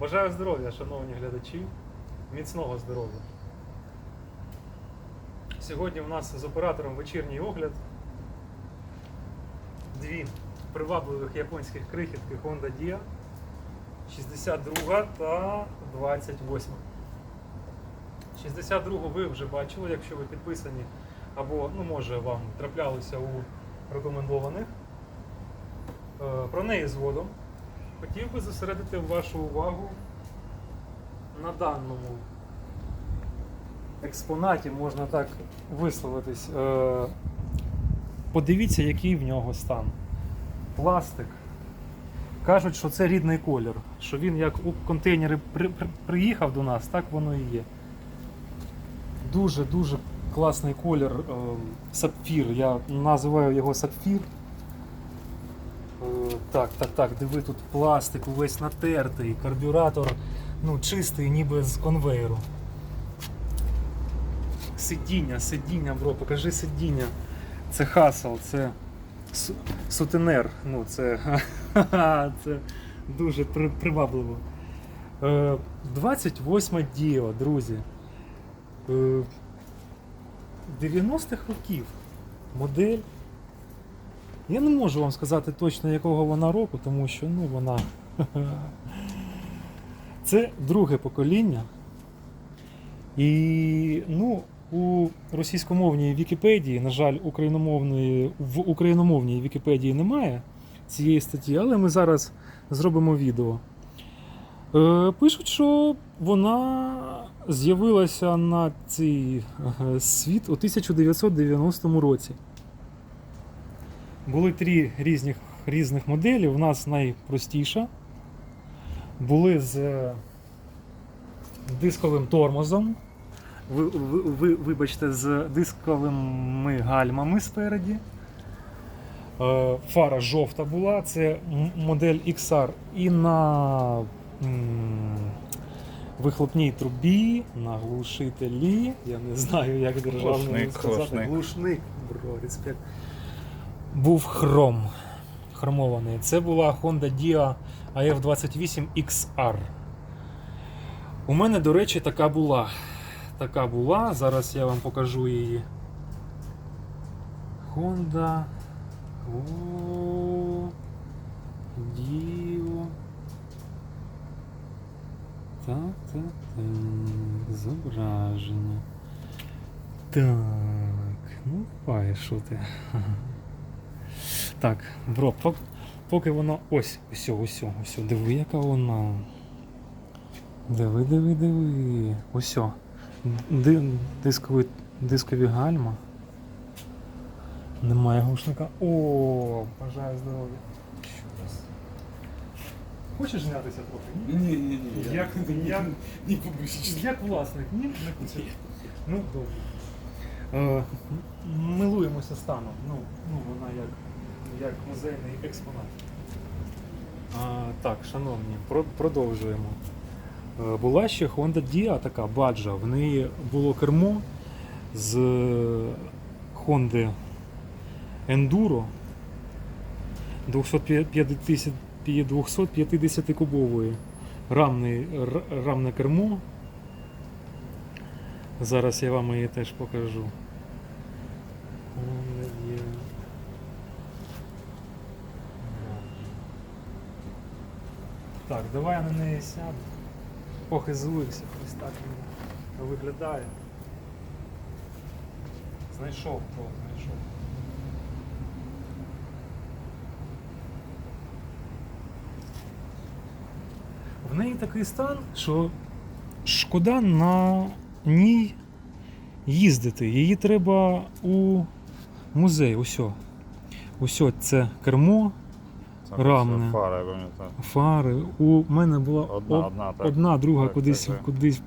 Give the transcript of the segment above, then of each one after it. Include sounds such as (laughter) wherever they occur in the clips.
Бажаю здоров'я, шановні глядачі, міцного здоров'я. Сьогодні у нас з оператором вечірній огляд. Дві привабливих японських крихітки Honda Dia 62 та 28. 62 ви вже бачили, якщо ви підписані, або, ну, може, вам траплялися у рекомендованих. Е, Про неї згодом. Хотів би зосередити вашу увагу на даному експонаті, можна так висловитись. Е, Подивіться, який в нього стан. Пластик. Кажуть, що це рідний колір, що він як у контейнери при, при- приїхав до нас, так воно і є. Дуже-дуже класний колір е, сапфір. Я називаю його сапфір. Е, Так, так, так, диви, тут пластик увесь натертий, карбюратор ну, чистий, ніби з конвейеру. Сидіння, сидіння, бро, покажи сидіння. Це хасл, це сутенер. Ну, це, (laughs) це дуже привабливо. Е, 28 Діо, друзі. Е, 90-х років. Модель. Я не можу вам сказати точно, якого вона року, тому що ну, вона. (laughs) Це друге покоління. І ну, у російськомовній Вікіпедії, на жаль, україномовної, в україномовній Вікіпедії немає цієї статті, але ми зараз зробимо відео. Е, пишуть, що вона з'явилася на цей е, світ у 1990 році. Були три різних, різних моделі. У нас найпростіша. Були з е, дисковим тормозом. Ви, ви, ви, вибачте, з дисковими гальмами спереді. Е, Фара жовта була, це модель XR і на вихлопній трубі, на глушителі. Я не знаю, як державно Глушник, сказати. глушник. Глушник, бро, респект. Був хром. Хромований. Це була Honda Dia AF28 XR. У мене, до речі, така була. Така була. Зараз я вам покажу її. Honda. О, Dio. Так, так, так. Зображення. Так, ну давай, що ти. Так, бро, поки воно. Ось, ось, ось, ось, диви, яка вона. Диви, диви, диви. Ось. Дискові, дискові гальма. Немає глушника. О, бажаю здоров'я. Хочеш знятися трохи? Ні? Ні, ні, ні. Як, не публічно. як власник, ні? Не хочеш? Ну, добре. Е, милуємося станом. Ну, ну вона як, як музейний експонат. А, так, шановні, продовжуємо. Е, була ще Honda Dia така баджа. В неї було кермо з Honda Enduro 250 250 кубової. Рамне, рамне кермо. Зараз я вам її теж покажу. Honda Dia. Так, давай я на неї сяду. Похизуюся, ось так він виглядає. Знайшов то, знайшов. В неї такий стан, що шкода на ній їздити. Її треба у музей. Усьо. Усьо це кермо, Рамне. Фара, я пам'ятаю. фари. У мене була Одна, од- одна, так. одна друга Так, кудись, так, так. кудись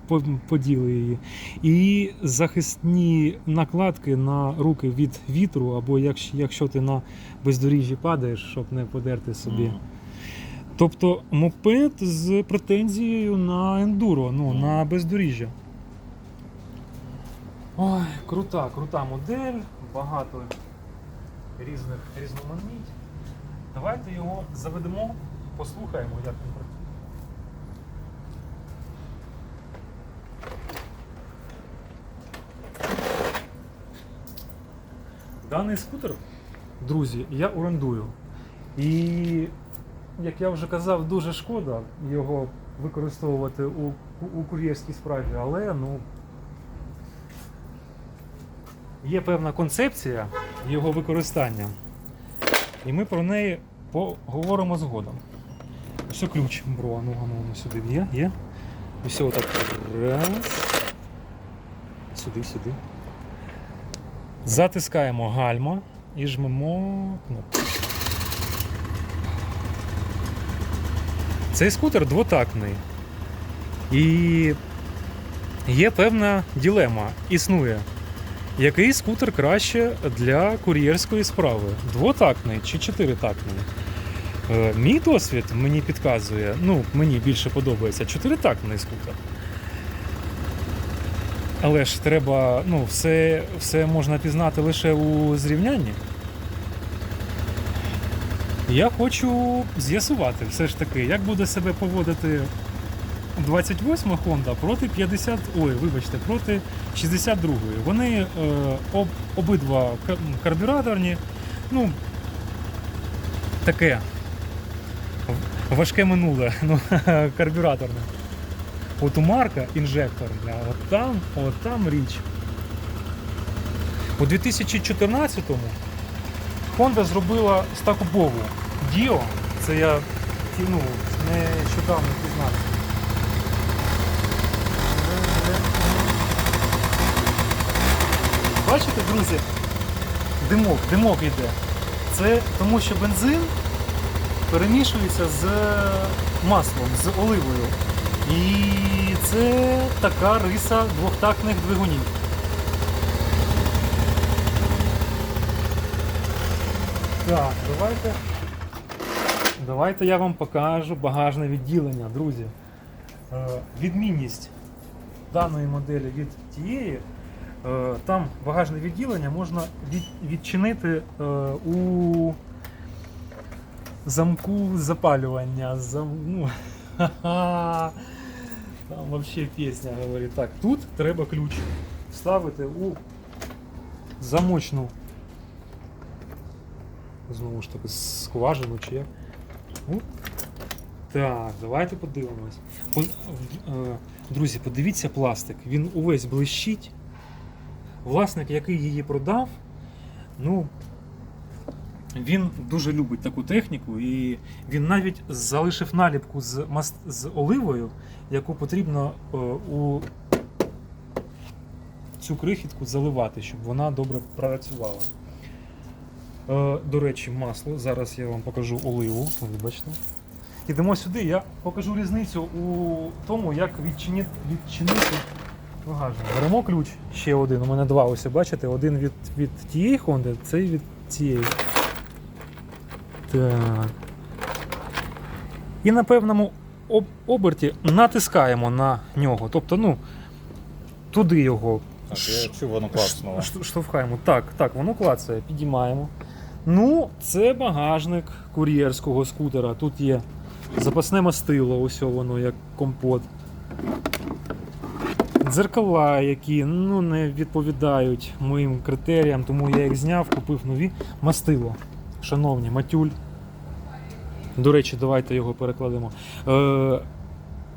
поділи її. І захисні накладки на руки від вітру, або якщо, якщо ти на бездоріжжі падаєш, щоб не подерти собі. Мгм. Тобто мопед з претензією на ендуро, ну, Мгм. на бездоріжжя. Ой, крута, крута модель, багато різних різноманіть. Давайте його заведемо, послухаємо, як він працює. Даний скутер, друзі, я орендую. І, як я вже казав, дуже шкода його використовувати у у кур'єрській справі, але ну, є певна концепція його використання. І ми про неї поговоримо згодом. Ось ключ, бро, ну, ну, ну сюди є, є. Ось отак. Раз. Сюди, сюди. Затискаємо гальма і жмемо кнопку. Цей скутер двотактний. І є певна ділема. Існує. Який скутер краще для кур'єрської справи? Двотактний чи чотиритактний? Е, Мій досвід мені підказує, ну, мені більше подобається чотиритактний скутер. Але ж треба, ну, все, все можна пізнати лише у зрівнянні. Я хочу з'ясувати все ж таки, як буде себе поводити 28 Honda проти 50, ой, вибачте, проти 62-ї. Вони е, об, обидва карбюраторні, ну, таке важке минуле, (laughs) ну, карбюраторне. От у Марка інжекторна, от там, от там річ. У 2014-му Honda зробила стакубову Dio. Це я ну, нещодавно пізнався. Бачите, друзі? Димок, димок йде. Це тому, що бензин перемішується з маслом, з оливою. І це така риса двохтактних двигунів. Так, давайте. Давайте я вам покажу багажне відділення, друзі. Е, відмінність даної моделі від тієї. Е, Там багажне відділення можна відчинити е, у замку запалювання. Зам... Ну. (laughs) Там взагалі пісня говорить. Так, тут треба ключ ставити у замочну. Знову ж таки, скважину чи як. Так, давайте подивимось. Е, Друзі, подивіться пластик. Він увесь блищить. Власник, який її продав, ну, він дуже любить таку техніку, і він навіть залишив наліпку з, мас- з оливою, яку потрібно е, у цю крихітку заливати, щоб вона добре працювала. Е, До речі, масло. Зараз я вам покажу оливу. Вибачте. Ідемо сюди, я покажу різницю у тому, як відчинити багажник. Беремо ключ, ще один. У мене два ось, бачите, один від, від тієї Honda, цей від цієї. Так. І на певному об- оберті натискаємо на нього. Тобто, ну, туди його Так, я чув, воно клацнуло. штовхаємо. Так, так, воно клацає, підіймаємо. Ну, це багажник кур'єрського скутера. Тут є запасне мастило, ось воно як компот. Дзеркала, які ну, не відповідають моїм критеріям, тому я їх зняв, купив нові. Мастило. Шановні, матюль. До речі, давайте його перекладемо. Е,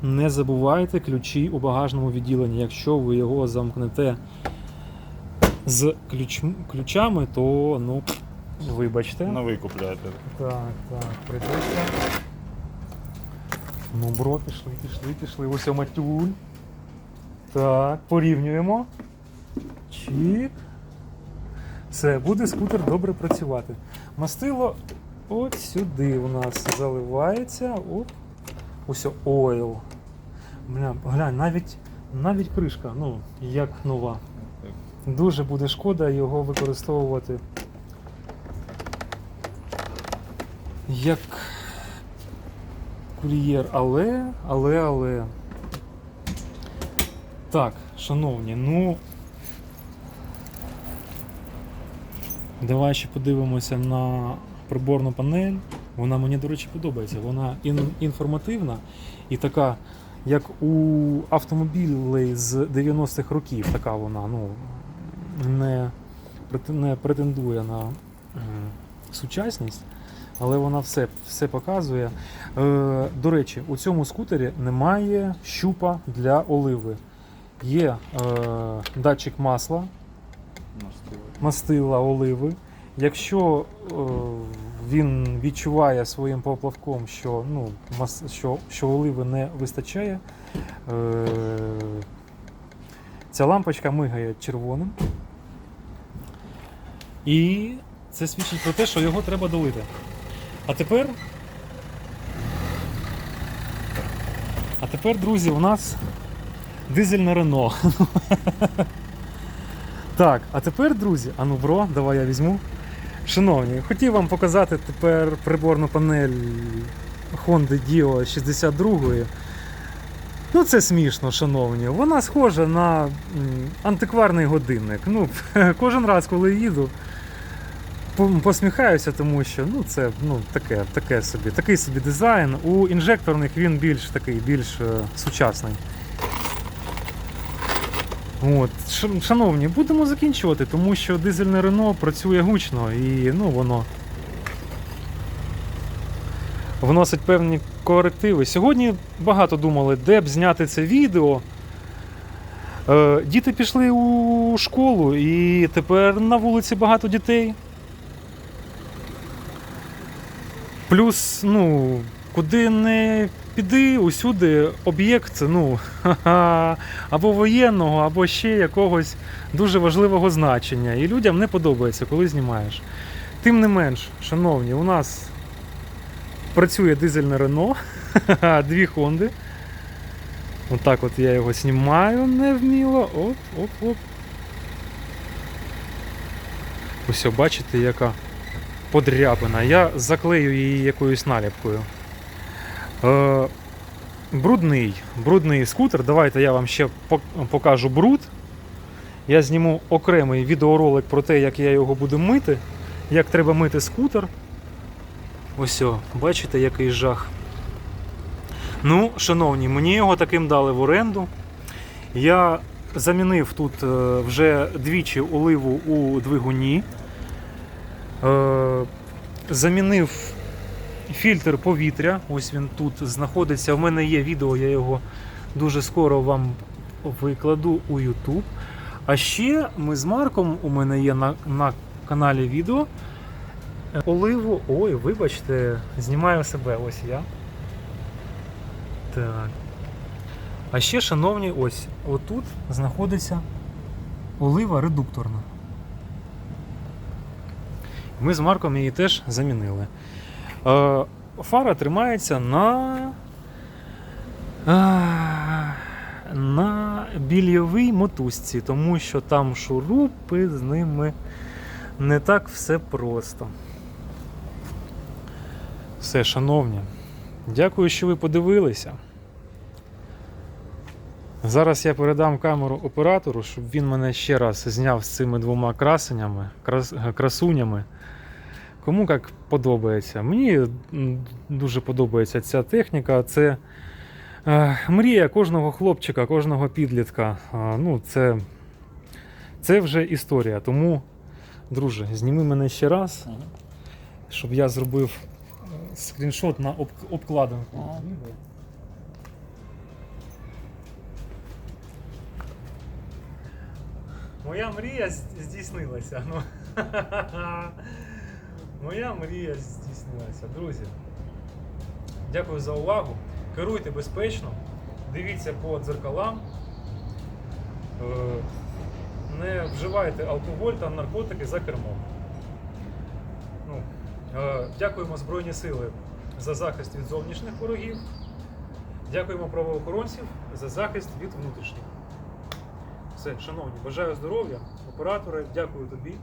не забувайте ключі у багажному відділенні. Якщо ви його замкнете з ключ, ключами, то ну, вибачте. Новий купляти. Так, так, прийдеться. Ну, бро, пішли, пішли, пішли. Ось матюль. Так, порівнюємо. Чік. Все, буде скутер добре працювати. Мастило от сюди у нас заливається. Оп. Ось ойл. Бля, глянь, навіть, навіть кришка, ну, як нова. Дуже буде шкода його використовувати як кур'єр, але, але, але. Так, шановні, ну. Давай ще подивимося на приборну панель. Вона мені, до речі, подобається. Вона ін- інформативна і така, як у автомобілей з 90-х років, така вона, ну, не не претендує на сучасність, але вона все, все показує. Е, до речі, у цьому скутері немає щупа для оливи. Є е, датчик масла, мастила оливи. Якщо е, він відчуває своїм поплавком, що, ну, мас, що, що оливи не вистачає, е, ця лампочка мигає червоним. І це свідчить про те, що його треба долити. А тепер. А тепер, друзі, у нас дизельне Рено. Так, а тепер, друзі, а ну бро, давай я візьму. Шановні, хотів вам показати тепер приборну панель Honda Dio 62. Ну, це смішно, шановні. Вона схожа на антикварний годинник. Ну, (laughs) кожен раз, коли їду, посміхаюся, тому що ну, це ну, таке, таке собі, такий собі дизайн. У інжекторних він більш такий, більш е, сучасний. От, шановні, будемо закінчувати, тому що дизельне Рено працює гучно і ну, воно вносить певні корективи. Сьогодні багато думали, де б зняти це відео. Е, діти пішли у школу, і тепер на вулиці багато дітей. Плюс, ну, куди не піди, усюди об'єкт, ну, або воєнного, або ще якогось дуже важливого значення. І людям не подобається, коли знімаєш. Тим не менш, шановні, у нас працює дизельне Рено, дві Хонди. Отак от я його знімаю невміло. Оп, оп, оп. Ось, бачите, яка подряпина. Я заклею її якоюсь наліпкою. Е, брудний, брудний скутер. Давайте я вам ще покажу бруд. Я зніму окремий відеоролик про те, як я його буду мити, як треба мити скутер. Ось, о, бачите, який жах. Ну, шановні, мені його таким дали в оренду. Я замінив тут е, вже двічі оливу у двигуні. Е, замінив фільтр повітря. Ось він тут знаходиться. У мене є відео, я його дуже скоро вам викладу у YouTube. А ще ми з Марком, у мене є на, на каналі відео. Оливу. Ой, вибачте, знімаю себе. Ось я. Так. А ще, шановні, ось отут знаходиться олива редукторна. Ми з Марком її теж замінили. Е, фара тримається на. е, На більйовій мотузці, тому що там шурупи з ними не так все просто. Все, шановні. Дякую, що ви подивилися. Зараз я передам камеру оператору, щоб він мене ще раз зняв з цими двома красенями, крас, красунями. Кому як подобається. Мені дуже подобається ця техніка. Це е, мрія кожного хлопчика, кожного підлітка. Ну, це, це вже історія. Тому, друже, зніми мене ще раз, щоб я зробив е, скріншот на об, обкладинку. Моя мрія здійснилася. Ну. (laughs) Моя мрія здійснилася. Друзі, дякую за увагу. Керуйте безпечно, дивіться по дзеркалам. Е, Не вживайте алкоголь та наркотики за кермом. Ну, е, дякуємо Збройні Сили за захист від зовнішніх ворогів. Дякуємо правоохоронців за захист від внутрішніх. Все, шановні, бажаю здоров'я, оператори, дякую тобі.